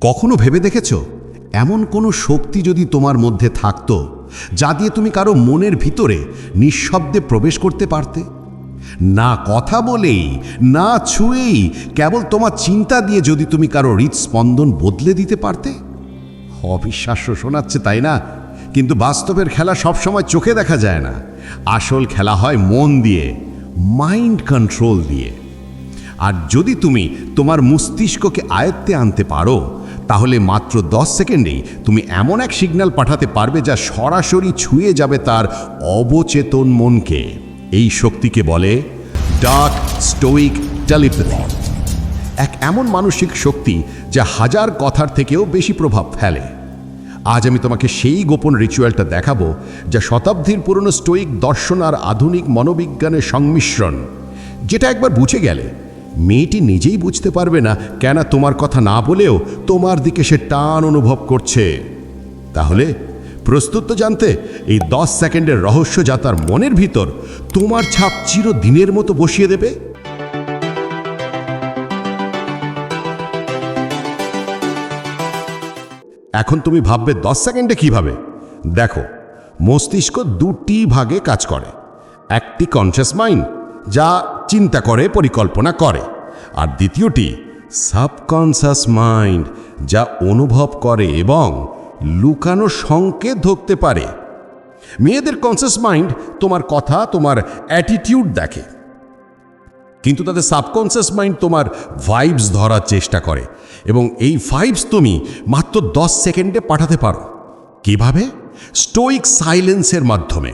কখনো ভেবে দেখেছ? এমন কোনো শক্তি যদি তোমার মধ্যে থাকতো, যা দিয়ে তুমি কারও মনের ভিতরে নিঃশব্দে প্রবেশ করতে পারতে? না কথা বলেই, না ছুঁয়েই, কেবল তোমার চিন্তা দিয়ে যদি তুমি কারও হৃদস্পন্দন বদলে দিতে পারতে? অবিশ্বাস্য শোনাচ্ছে, তাই না? কিন্তু বাস্তবের খেলা সবসময় চোখে দেখা যায় না। আসল খেলা হয় মন দিয়ে মাইন্ড কন্ট্রোল দিয়ে। আর যদি তুমি তোমার মস্তিষ্ককে আয়ত্তে আনতে পারো তাহলে মাত্র দশ সেকেন্ডেই তুমি এমন এক সিগন্যাল পাঠাতে পারবে যা সরাসরি ছুঁয়ে যাবে তার অবচেতন মনকে। এই শক্তিকে বলে ডার্ক স্টোইক টেলিপ্যাথি। এক এমন মানসিক শক্তি যা হাজার কথার থেকেও বেশি প্রভাব ফেলে। আজ আমি তোমাকে সেই গোপন রিচুয়ালটা দেখাবো যা শতাব্দীর পুরনো স্টোইক দর্শন আর আধুনিক মনোবিজ্ঞানের সংমিশ্রণ, যেটা একবার বুঝে গেলে মেয়েটি নিজেই বুঝতে পারবে না কেন তোমার কথা না বলেও তোমার দিকে সে টান অনুভব করছে। তাহলে প্রস্তুত তো জানতে, এই দশ সেকেন্ডের রহস্য যা তার মনের ভিতর, তোমার ছাপ চিরদিনের মতো বসিয়ে দেবে? এখন তুমি ভাববে দশ সেকেন্ডে কীভাবে? দেখো, মস্তিষ্ক দুটি ভাগে কাজ করে। একটি কনসিয়াস মাইন্ড যা চিন্তা করে, পরিকল্পনা করে। আর দ্বিতীয়টি সাবকনসাস মাইন্ড যা অনুভব করে এবং লুকানো সংকেত ধরতে পারে। মেয়েদের কনসিয়াস মাইন্ড তোমার কথা, তোমার অ্যাটিটিউড দেখে। কিন্তু তাদের সাবকনসিয়াস মাইন্ড তোমার ভাইবস ধরার চেষ্টা করে। এবং এই ভাইবস তুমি মাত্র দশ সেকেন্ডে পাঠাতে পারো। কীভাবে? স্টোইক সাইলেন্সের মাধ্যমে।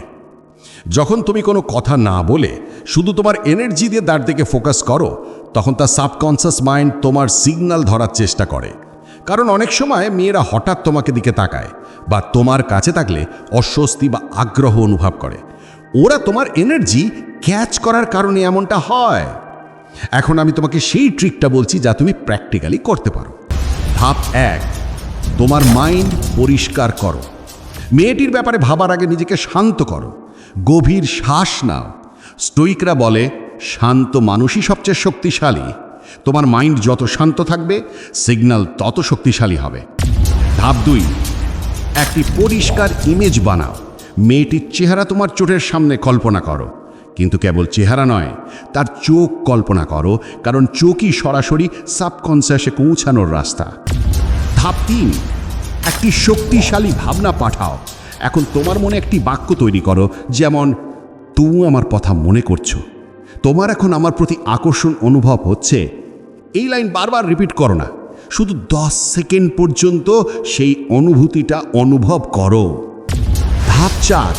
যখন তুমি কোনো কথা না বলে শুধু তোমার এনার্জি দিয়ে তার দিকে ফোকাস করো, তখন তার সাবকনসিয়াস মাইন্ড তোমার সিগন্যাল ধরার চেষ্টা করে। কারণ অনেক সময় মেয়েরা হঠাৎ তোমাকে দিকে তাকায় বা তোমার কাছে থাকলে অস্বস্তি বা আগ্রহ অনুভব করে। ওরা তোমার এনার্জি ক্যাচ করার কারণে এমনটা হয়। এখন আমি তোমাকে সেই ট্রিকটা বলছি যা তুমি প্র্যাকটিক্যালি করতে পারো। ধাপ এক, তোমার মাইন্ড পরিষ্কার করো। মেয়েটির ব্যাপারে ভাবার আগে নিজেকে শান্ত করো। গভীর শ্বাস নাও। স্টোইকরা বলে, শান্ত মানুষই সবচেয়ে শক্তিশালী। তোমার মাইন্ড যত শান্ত থাকবে, সিগন্যাল তত শক্তিশালী হবে। ধাপ দুই, একটি পরিষ্কার ইমেজ বানাও। মেয়েটির চেহারা তোমার চোটের সামনে কল্পনা করো। কিন্তু কেবল চেহারা নয়, তার চোখ কল্পনা করো, কারণ চোখই সরাসরি সাবকনসিয়াসে পৌঁছানোর রাস্তা। ধাপ তিন, একটি শক্তিশালী ভাবনা পাঠাও। এখন তোমার মনে একটি বাক্য তৈরি করো, যেমন, তুমি আমার কথা মনে করছ। তোমার এখন আমার প্রতি আকর্ষণ অনুভব হচ্ছে। এই লাইন বারবার রিপিট করো না। শুধু দশ সেকেন্ড পর্যন্ত সেই অনুভূতিটা অনুভব করো। ধাপ চার,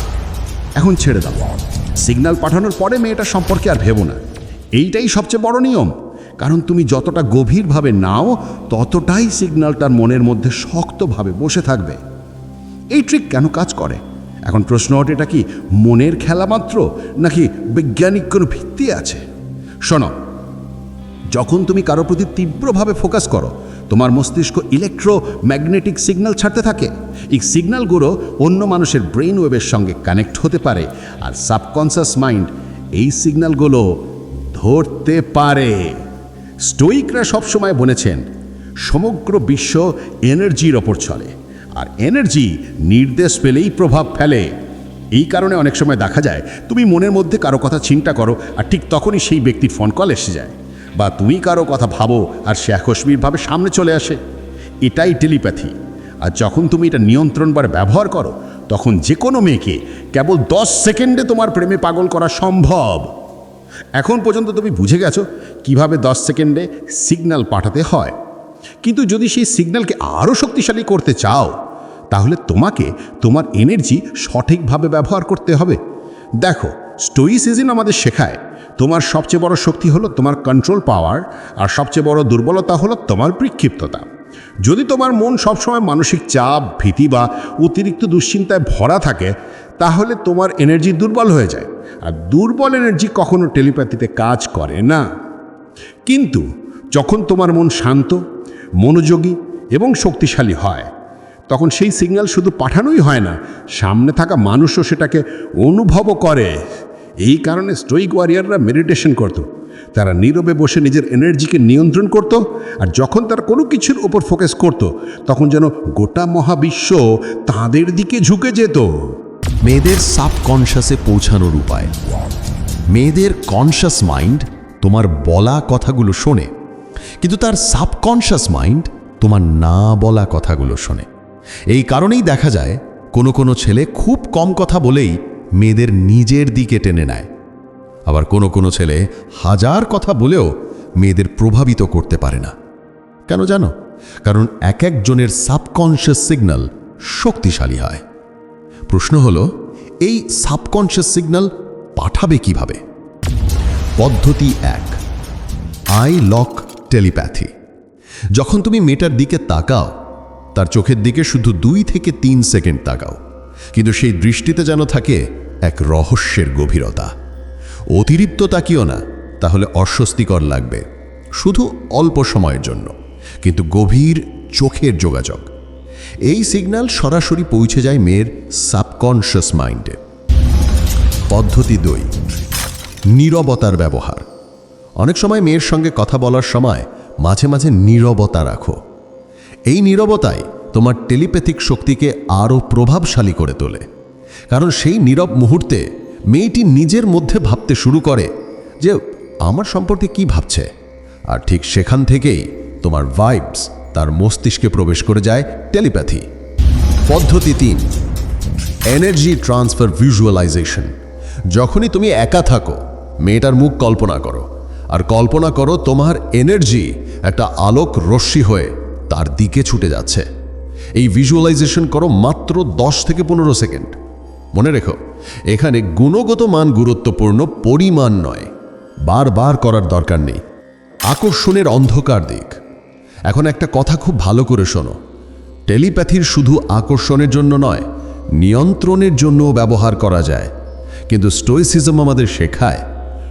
এখন ছেড়ে দাও। সিগন্যাল পাঠানোর পরে মেয়েটা সম্পর্কে আর ভেবো না। এইটাই সবচেয়ে বড় নিয়ম। কারণ তুমি যতটা গভীরভাবে নাও, ততটাই সিগন্যালটার মনের মধ্যে শক্তভাবে বসে থাকবে। এই ট্রিক কেন কাজ করে? এখন প্রশ্ন ওঠে এটা কি মনের খেলা মাত্র, নাকি বৈজ্ঞানিক কোনো ভিত্তি আছে? শোনো, যখন তুমি কারও প্রতি তীব্রভাবে ফোকাস করো, তোমার মস্তিষ্ক ইলেকট্রো ম্যাগনেটিক সিগন্যাল ছাড়তে থাকে। এই সিগন্যালগুলো অন্য মানুষের ব্রেন ওয়েভের সঙ্গে কানেক্ট হতে পারে, আর সাবকনসিয়াস মাইন্ড এই সিগন্যালগুলো ধরতে পারে। স্টোইকরা সবসময় বলেছেন, সমগ্র বিশ্ব এনার্জির ওপর চলে। আর এনার্জি নির্দেশ পেলেই প্রভাব ফেলে। এই কারণে অনেক সময় দেখা যায়, তুমি মনের মধ্যে কারও কথা চিন্তা করো আর ঠিক তখনই সেই ব্যক্তির ফোন কল এসে যায়। বা তুমি কারও কথা ভাবো আর সে আকস্মিকভাবে সামনে চলে আসে। এটাই টেলিপ্যাথি আর যখন তুমি এটা নিয়ন্ত্রণ নিয়ন্ত্রণবার ব্যবহার করো, তখন যে কোনো মেয়েকে কেবল দশ সেকেন্ডে তোমার প্রেমে পাগল করা সম্ভব। এখন পর্যন্ত তুমি বুঝে গেছো কীভাবে দশ সেকেন্ডে সিগন্যাল পাঠাতে হয়। কিন্তু যদি সেই সিগন্যালকে আরও শক্তিশালী করতে চাও তাহলে তোমাকে তোমার এনার্জি সঠিকভাবে ব্যবহার করতে হবে। দেখো স্টোইসিজম আমাদের শেখায়, তোমার সবচেয়ে বড় শক্তি হলো তোমার কন্ট্রোল পাওয়ার আর সবচেয়ে বড় দুর্বলতা হলো তোমার বিক্ষিপ্ততা। যদি তোমার মন সবসময় মানসিক চাপ, ভীতি বা অতিরিক্ত দুশ্চিন্তায় ভরা থাকে, তাহলে তোমার এনার্জি দুর্বল হয়ে যায়। আর দুর্বল এনার্জি কখনো টেলিপ্যাথিতে কাজ করে না। কিন্তু যখন তোমার মন শান্ত, মনোযোগী এবং শক্তিশালী হয় তখন সেই সিগন্যাল শুধু পাঠানোই হয় না, সামনে থাকা মানুষও সেটাকে অনুভবও করে। এই কারণে স্টোইক ওয়ারিয়াররা মেডিটেশন করত। তারা নীরবে বসে নিজের এনার্জিকে নিয়ন্ত্রণ করত আর যখন তারা কোনো কিছুর উপর ফোকাস করত, তখন যেন গোটা মহাবিশ্ব তাদের দিকে ঝুঁকে যেত। মেয়েদের সাবকনশাসে পৌঁছানোর উপায়। মেয়েদের কনশাস মাইন্ড তোমার বলা কথাগুলো শোনে, কিন্তু তার সাবকনশাস মাইন্ড তোমার না বলা কথাগুলো শোনে। এই কারণেই দেখা যায়, কোনো কোনো ছেলে খুব কম কথা বলেই মেয়েদের নিজের দিকে টেনে নেয়। আবার কোনো কোনো ছেলে হাজার কথা বলেও মেয়েদের প্রভাবিত করতে পারে না। কেন জানো? কারণ এক একজনের সাবকনশিয়াস সিগন্যাল শক্তিশালী হয়। প্রশ্ন হলো, এই সাবকনশিয়াস সিগন্যাল পাঠাবে কীভাবে? পদ্ধতি এক, আই লক টেলিপ্যাথি। যখন তুমি মেয়েটার দিকে তাকাও তার চোখের দিকে শুধু দুই থেকে তিন সেকেন্ড তাকাও। কিন্তু সেই দৃষ্টিতে যেন থাকে এক রহস্যের গভীরতা। অতিরিক্ত তাকিও না, তাহলে অস্বস্তিকর লাগবে। শুধু অল্প সময়ের জন্য, কিন্তু গভীর চোখের যোগাযোগ। এই সিগন্যাল সরাসরি পৌঁছে যায় মেয়ের সাবকনশিয়াস মাইন্ডে। পদ্ধতি দুই, নীরবতার ব্যবহার। অনেক সময় মেয়ের সঙ্গে কথা বলার সময় মাঝে মাঝে নীরবতা রাখো। এই নীরবতাই তোমার টেলিপ্যাথিক শক্তিকে আরও প্রভাবশালী করে তোলে। কারণ সেই নীরব মুহূর্তে মেয়েটি নিজের মধ্যে ভাবতে শুরু করে যে, আমার সম্পর্কে কি ভাবছে? আর ঠিক সেখান থেকেই তোমার ভাইবস তার মস্তিষ্কে প্রবেশ করে যায় টেলিপ্যাথি। পদ্ধতি তিন এনার্জি ট্রান্সফার ভিজুয়ালাইজেশন যখনই তুমি একা থাকো, মেয়েটার মুখ কল্পনা করো। আর কল্পনা করো তোমার এনার্জি একটা আলোক রশ্মি হয়ে তার দিকে ছুটে যাচ্ছে। এই ভিজুয়ালাইজেশন করো মাত্র দশ থেকে পনেরো সেকেন্ড। মনে রেখো, এখানে গুণগত মান গুরুত্বপূর্ণ পরিমাণ নয়। বারবার করার দরকার নেই। আকর্ষণের অন্ধকার দিক। এখন একটা কথা খুব ভালো করে শোনো। টেলিপ্যাথির শুধু আকর্ষণের জন্য নয়, নিয়ন্ত্রণের জন্যও ব্যবহার করা যায়। কিন্তু স্টোইসিজম আমাদের শেখায়,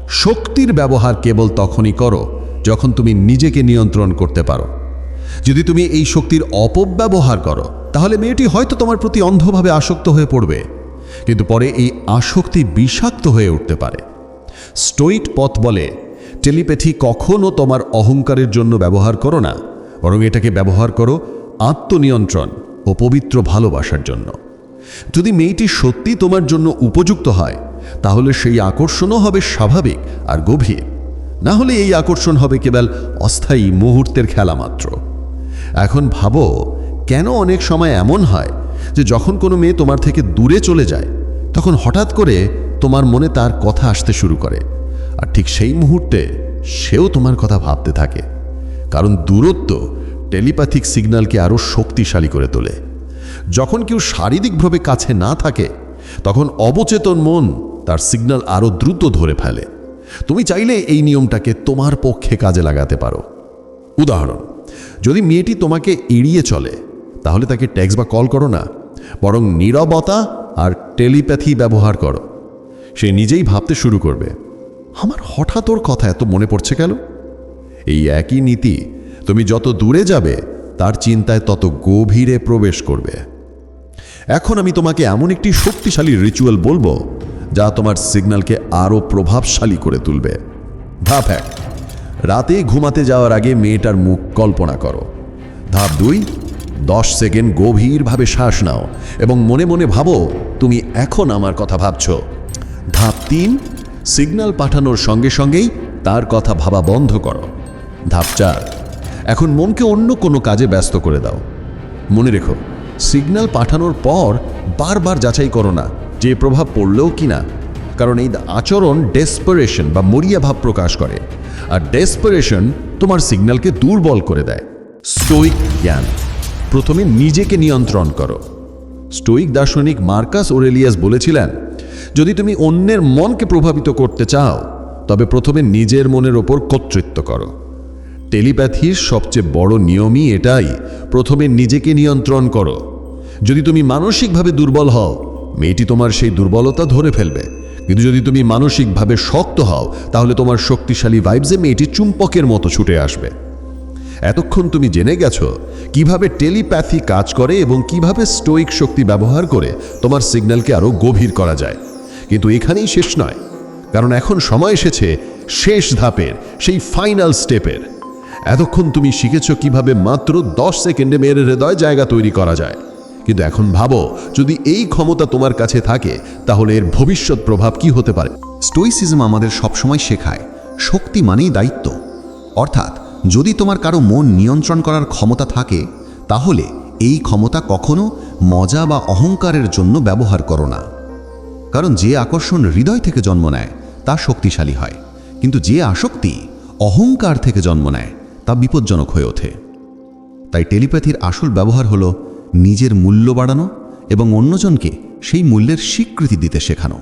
শক্তির ব্যবহার কেবল তখনই করো যখন তুমি নিজেকে নিয়ন্ত্রণ করতে পারো। যদি তুমি এই শক্তির অপব্যবহার করো, তাহলে মেয়েটি হয়তো তোমার প্রতি অন্ধভাবে আসক্ত হয়ে পড়বে। কিন্তু পরে এই আসক্তি বিষাক্ত হয়ে উঠতে পারে। স্টোইট পথ বলে, টেলিপ্যাথি কখনও তোমার অহংকারের জন্য ব্যবহার করো না, বরং এটাকে ব্যবহার করো আত্মনিয়ন্ত্রণ ও পবিত্র ভালোবাসার জন্য। যদি মেয়েটি সত্যি তোমার জন্য উপযুক্ত হয়, তাহলে সেই আকর্ষণও হবে স্বাভাবিক আর গভীর। না হলে এই আকর্ষণ হবে কেবল অস্থায়ী মুহূর্তের খেলা মাত্র। এখন ভাবো, কেন অনেক সময় এমন হয় যে যখন কোনো মেয়ে তোমার থেকে দূরে চলে যায়, তখন হঠাৎ করে তোমার মনে তার কথা আসতে শুরু করে। আর ঠিক সেই মুহূর্তে সেও তোমার কথা ভাবতে থাকে। কারণ দূরত্ব টেলিপ্যাথিক সিগন্যালকে আরও শক্তিশালী করে তোলে। যখন কেউ শারীরিকভাবে কাছে না থাকে, তখন অবচেতন মন তার সিগন্যাল আরও দ্রুত ধরে ফেলে। তুমি চাইলে এই নিয়মটাকে তোমার পক্ষে কাজে লাগাতে পারো। উদাহরণ যদি মেয়েটি তোমাকে এড়িয়ে চলে, তাহলে তাকে ট্যাক্স বা কল করো না। বরং নীরবতা আর টেলিপ্যাথি ব্যবহার করো। সে নিজেই ভাবতে শুরু করবে, আমার হঠাৎ ওর কথা এত মনে পড়ছে কেন? এই একই নীতি তুমি যত দূরে যাবে, তার চিন্তায় তত গভীরে প্রবেশ করবে। এখন আমি তোমাকে এমন একটি শক্তিশালী রিচুয়াল বলব, যা তোমার সিগন্যালকে আরও প্রভাবশালী করে তুলবে। ধাপ এক। রাতে ঘুমাতে যাওয়ার আগে মেয়েটার মুখ কল্পনা করো। ধাপ দুই, দশ সেকেন্ড গভীরভাবে শ্বাস নাও এবং মনে মনে ভাবো, তুমি এখন আমার কথা ভাবছ। ধাপ তিন, সিগন্যাল পাঠানোর সঙ্গে সঙ্গেই তার কথা ভাবা বন্ধ করো। ধাপ চার, এখন মনকে অন্য কোনো কাজে ব্যস্ত করে দাও। মনে রেখো, সিগন্যাল পাঠানোর পর বারবার যাচাই করো না যে প্রভাব পড়লেও কি না। কারণ এই আচরণ ডেসপারেশন বা মরিয়া ভাব প্রকাশ করে। আর ডেসপারেশন তোমার সিগন্যালকে দুর্বল করে দেয়। স্টোইক জ্ঞান। প্রথমে নিজেকে নিয়ন্ত্রণ করো। স্টোইক দার্শনিক মার্কাস ওরেলিয়াস বলেছিলেন, যদি তুমি অন্যের মনকে প্রভাবিত করতে চাও, তবে প্রথমে নিজের মনের ওপর কর্তৃত্ব করো। টেলিপ্যাথির সবচেয়ে বড় নিয়মই এটাই, প্রথমে নিজেকে নিয়ন্ত্রণ করো। যদি তুমি মানসিকভাবে দুর্বল হও, মেয়েটি তোমার সেই দুর্বলতা ধরে ফেলবে। কিন্তু যদি তুমি মানসিকভাবে শক্ত হও, তাহলে তোমার শক্তিশালী ভাইবসে মেয়েটি চুম্পকের মতো ছুটে আসবে। এতক্ষণ তুমি জেনে গেছো, কীভাবে টেলিপ্যাথি কাজ করে এবং কীভাবে স্টোইক শক্তি ব্যবহার করে তোমার সিগন্যালকে আরও গভীর করা যায়। কিন্তু এখানেই শেষ নয়, কারণ এখন সময় এসেছে শেষ ধাপের, সেই ফাইনাল স্টেপের এতক্ষণ তুমি শিখেছ কীভাবে মাত্র দশ সেকেন্ডে মেয়ের হৃদয় জায়গা তৈরি করা যায়। কিন্তু এখন ভাবো, যদি এই ক্ষমতা তোমার কাছে থাকে, তাহলে এর ভবিষ্যৎ প্রভাব কি হতে পারে? স্টোইসিজম আমাদের সবসময় শেখায়, শক্তি মানেই দায়িত্ব। অর্থাৎ, যদি তোমার কারও মন নিয়ন্ত্রণ করার ক্ষমতা থাকে, তাহলে এই ক্ষমতা কখনো মজা বা অহংকারের জন্য ব্যবহার করো না। কারণ যে আকর্ষণ হৃদয় থেকে জন্ম নেয়, তা শক্তিশালী হয়। কিন্তু যে আসক্তি অহংকার থেকে জন্ম নেয়, তা বিপজ্জনক হয়ে ওঠে। তাই টেলিপ্যাথির আসল ব্যবহার হলো নিজের মূল্য বাড়ানো এবং অন্যজনকে সেই মূল্যের স্বীকৃতি দিতে শেখানো।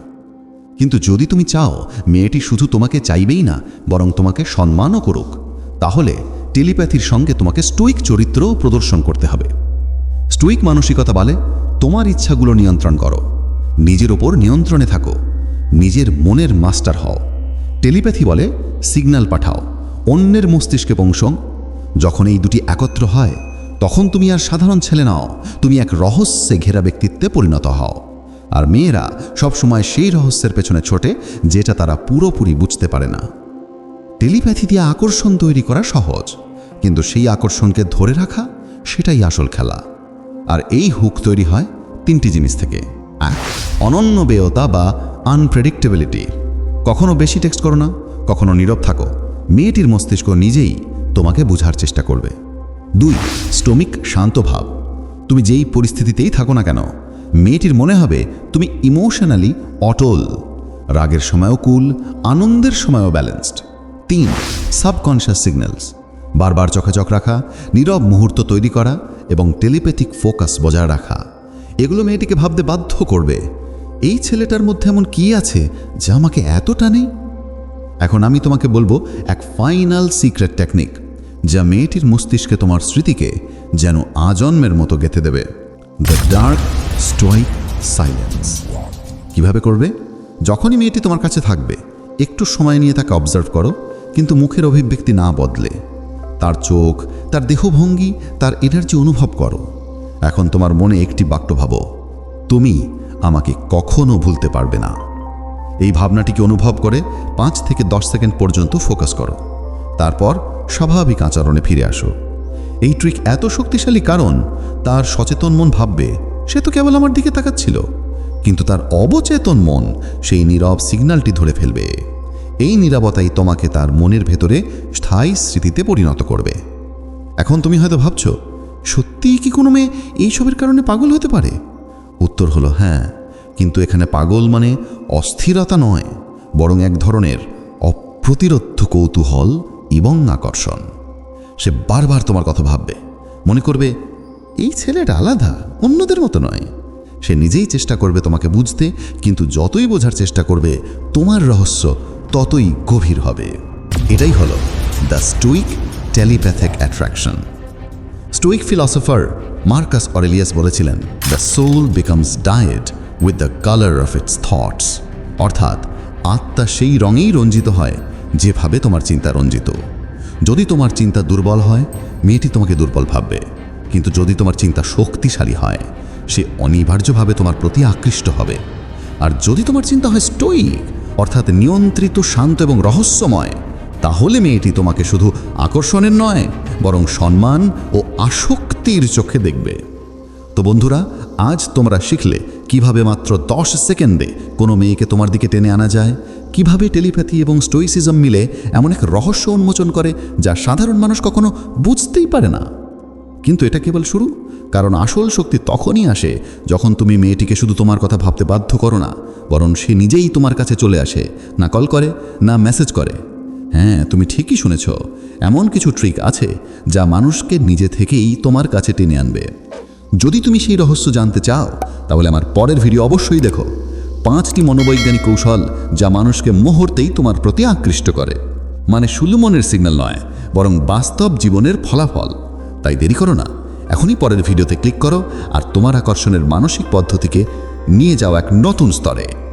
কিন্তু যদি তুমি চাও মেয়েটি শুধু তোমাকে চাইবেই না, বরং তোমাকে সম্মানও করুক, তাহলে টেলিপ্যাথির সঙ্গে তোমাকে স্টোইক চরিত্রও প্রদর্শন করতে হবে। স্টোইক মানসিকতা বলে তোমার ইচ্ছাগুলো নিয়ন্ত্রণ করো, নিজের ওপর নিয়ন্ত্রণে থাকো, নিজের মনের মাস্টার হও। টেলিপ্যাথি বলে সিগন্যাল পাঠাও, অন্যের মস্তিষ্কে পৌঁছং। যখন এই দুটি একত্র হয় তখন তুমি আর সাধারণ ছেলে নাও, তুমি এক রহস্যে ঘেরা ব্যক্তিত্বে পরিণত হও। আর মেয়েরা সবসময় সেই রহস্যের পেছনে ছোটে, যেটা তারা পুরোপুরি বুঝতে পারে না। টেলিপ্যাথি দিয়ে আকর্ষণ তৈরি করা সহজ, কিন্তু সেই আকর্ষণকে ধরে রাখা সেটাই আসল খেলা। আর এই হুক তৈরি হয় তিনটি জিনিস থেকে। এক অনন্য বেয়তা বা আনপ্রেডিক্টেবিলিটি কখনো বেশি টেক্সট করো না, কখনো নীরব থাকো। মেয়েটির মস্তিষ্ক নিজেই তোমাকে বোঝার চেষ্টা করবে। দুই, স্টমিক শান্ত ভাব। তুমি যেই পরিস্থিতিতেই থাকো না কেন, মেয়েটির মনে হবে তুমি ইমোশনালি অটল। রাগের সময়ও কুল, আনন্দের সময়ও ব্যালেন্সড। তিন সাবকনশিয়াস সিগন্যালস। বারবার চোখে চোখ রাখা, নীরব মুহূর্ত তৈরি করা এবং টেলিপ্যাথিক ফোকাস বজায় রাখা। এগুলো মেয়েটিকে ভাবতে বাধ্য করবে। এই ছেলেটার মধ্যে এমন কি আছে যা আমাকে এত টানে এখন আমি তোমাকে বলব এক ফাইনাল সিক্রেট টেকনিক। যা মেয়েটির মস্তিষ্কে তোমার স্মৃতিকে যেন আজন্মের মতো গেঁথে দেবে। দ্য ডার্ক স্টোইক সাইলেন্স কীভাবে করবে? যখনই মেয়েটি তোমার কাছে থাকবে, একটু সময় নিয়ে তাকে অবজার্ভ করো, কিন্তু মুখের অভিব্যক্তি না বদলে। তার চোখ, তার দেহভঙ্গি, তার এনার্জি অনুভব করো। এখন তোমার মনে একটি বাক্য ভাবো, তুমি আমাকে কখনো ভুলতে পারবে না। এই ভাবনাটিকে অনুভব করে পাঁচ থেকে দশ সেকেন্ড পর্যন্ত ফোকাস করো। তারপর স্বাভাবিক আচরণে ফিরে আসো। এই ট্রিক এত শক্তিশালী কারণ তার সচেতন মন ভাববে, সে তো কেবল আমার দিকে তাকাচ্ছিল। কিন্তু তার অবচেতন মন সেই নীরব সিগন্যালটি ধরে ফেলবে। এই নীরবতাই তোমাকে তার মনের ভেতরে স্থায়ী স্মৃতিতে পরিণত করবে। এখন তুমি হয়তো ভাবছ, সত্যিই কি কোনো মেয়ে এইসবের কারণে পাগল হতে পারে? উত্তর হলো হ্যাঁ কিন্তু এখানে পাগল মানে অস্থিরতা নয়, বরং এক ধরনের অপ্রতিরোধ্য কৌতূহল এবং আকর্ষণ। সে বারবার তোমার কথা ভাববে। মনে করবে, এই ছেলেটা আলাদা, অন্যদের মতো নয়। সে নিজেই চেষ্টা করবে তোমাকে বুঝতে, কিন্তু যতই বোঝার চেষ্টা করবে, তোমার রহস্য ততই গভীর হবে। এটাই হলো the stoic telepathic attraction. Stoic philosopher Marcus Aurelius বলেছিলেন, the soul becomes dyed with the colour of its thoughts. অর্থাৎ আত্মা সেই রঙেই রঞ্জিত হয় যেভাবে তোমার চিন্তা রঞ্জিত। যদি তোমার চিন্তা দুর্বল হয়, মেয়েটি তোমাকে দুর্বল ভাববে। কিন্তু যদি তোমার চিন্তা শক্তিশালী হয়, সে অনিবার্যভাবে তোমার প্রতি আকৃষ্ট হবে। আর যদি তোমার চিন্তা হয় স্টোইক অর্থাৎ নিয়ন্ত্রিত, শান্ত এবং রহস্যময়, তাহলে মেয়েটি তোমাকে শুধু আকর্ষণের নয়, বরং সম্মান ও আসক্তির চোখে দেখবে। তো বন্ধুরা, আজ তোমরা শিখলে কীভাবে মাত্র দশ সেকেন্ডে কোনো মেয়েকে তোমার দিকে টেনে আনা যায় কীভাবে টেলিপ্যাথি এবং স্টোইসিজম মিলে এমন এক রহস্য উন্মোচন করে যা সাধারণ মানুষ কখনো বুঝতেই পারে না? কিন্তু এটা কেবল শুরু। কারণ আসল শক্তি তখনই আসে যখন তুমি মেয়েটিকে শুধু তোমার কথা ভাবতে বাধ্য করো না, বরং সে নিজেই তোমার কাছে চলে আসে, না কল করে, না মেসেজ করে। হ্যাঁ তুমি ঠিকই শুনেছ, এমন কিছু ট্রিক আছে যা মানুষকে নিজে থেকেই তোমার কাছে টেনে আনবে। যদি তুমি সেই রহস্য জানতে চাও, তাহলে আমার পরের ভিডিও অবশ্যই দেখো। পাঁচটি মনোবৈজ্ঞানিক কৌশল যা মানুষকে মুহূর্তেই তোমার প্রতি আকৃষ্ট করে। মানে সুলুমনের সিগন্যাল নয়, বরং বাস্তব জীবনের ফলাফল। তাই দেরি করো না, এখনই পরের ভিডিওতে ক্লিক করো আর তোমার আকর্ষণের মানসিক পদ্ধতিকে নিয়ে যাও এক নতুন স্তরে।